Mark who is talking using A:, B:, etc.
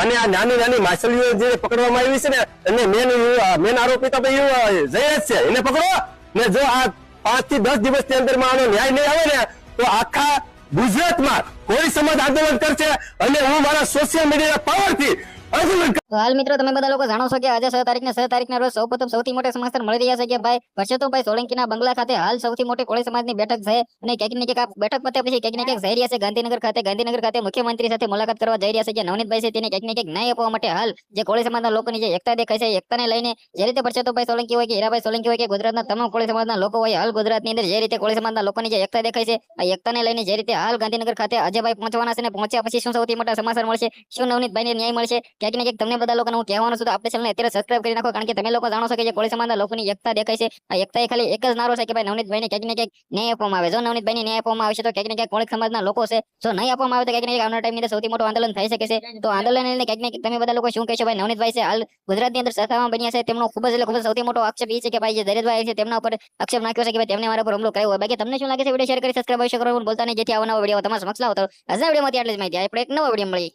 A: અને આ નાની નાની માછલીઓ જે પકડવામાં આવી છે ને, એને મેન મેન આરોપી તો ભાઈ જયેશ છે. એને પકડો. ને જો આ પાંચથી દસ દિવસની અંદરમાં આનો ન્યાય નહીં આવે ને, તો આખા ગુજરાતમાં કોઈ સમાજ આંદોલન કરશે. અને હું મારા સોશિયલ મીડિયા પાવરથી
B: હાલ મિત્રો, તમે બધા લોકો જાણો છો કે આજે છ તારીખને છ તારીખના રોજ સૌપ્રથમ સૌથી મોટા સમાચાર મળી રહ્યા છે કે ભાઈ પરસોત્તમભાઈ સોલંકીના બંગલા ખાતે હાલ સૌથી મોટી કોળી સમાજની બેઠક છે અને ક્યાંક ને ક્યાંક બેઠક પતે પછી ક્યાંક ને ક્યાંક જઈ રહ્યા છે. ગાંધીનગર ખાતે ગાંધીનગર ખાતે મુખ્યમંત્રી સાથે મુલાકાત કરવા જઈ રહ્યા છે જે નવનીતભાઈ છે તેને ક્યાંક ને ક્યાંક ન્યાય આપવા માટે હાલ જે કોળી સમાજના લોકોની જે એકતા દેખાય છે એકતાને લઈને જે રીતે પરસોત્તમભાઈ સોલંકી હોય કે હીરાભાઈ સોલંકી હોય કે ગુજરાતના તમામ કોળી સમાજના લોકો હોય, હાલ ગુજરાતની અંદર જે રીતે કોળી સમાજના લોકોની જે એકતા દેખાય છે, આ એકતાને લઈને જે રીતે હાલ ગાંધીનગર ખાતે અજયભાઈ પહોંચવાના છે ને પહોંચ્યા પછી શું સૌથી મોટા સમાચાર મળશે? શું નવનીતભાઈને ન્યાય મળશે? ક્યાંક ને તમને બધા લોકોને હું કહેવાનું છું, તો આપણે ચેનલને અત્યારે સબસ્ક્રાઇબ કરી નાખો, કારણ કે તમે લોકો જાણો છો કે જે કોળી સમાજના લોકોની એકતા દેખાય છે. આ એકતા એ ખાલી એક જ નારો છે કે ભાઈ નવનીતભાઈને ક્યાંક ને ક્યાંક ન્યાય આપવામાં આવે. જો નવનીતભાઈને ન્યાય આપવામાં આવશે, તો ક્યાંક ને ક્યાંક કોળી સમાજના લોકો છે. જો નહીં આપવામાં આવે, તો ક્યાંક ને ક્યાંક ટાઈમની સૌથી મોટું આંદોલન થઈ શકે છે. તો આંદોલન લઈને ક્યાંક તમે બધા લોકો શું કહેશો? ભાઈ નવનીતભાઈ છે, હાલ ગુજરાતની અંદર સત્તામાં બન્યા છે. તેમનો ખૂબ જ એટલે ખૂબ જ સૌથી મોટો આક્ષેપ એ છે કે ભાઈ જે દરેજભાઈ છે, તેમના ઉપર આક્ષેપ નાખ્યો છે કે ભાઈ તેમને મારા પર હુમલો કર્યો હોય. બાકી તમને શું લાગે છે? વીડિયો શેર કરી સબસ્ક્રાઇબ કરો બોલતા નહીં, જેથી આવા વીડિયો તમારા સમક્ષ લાવો. તો આજના વિડીયોમાંથી આટલી જ માહિતી. આપણે એક નવો વીડિયો મળી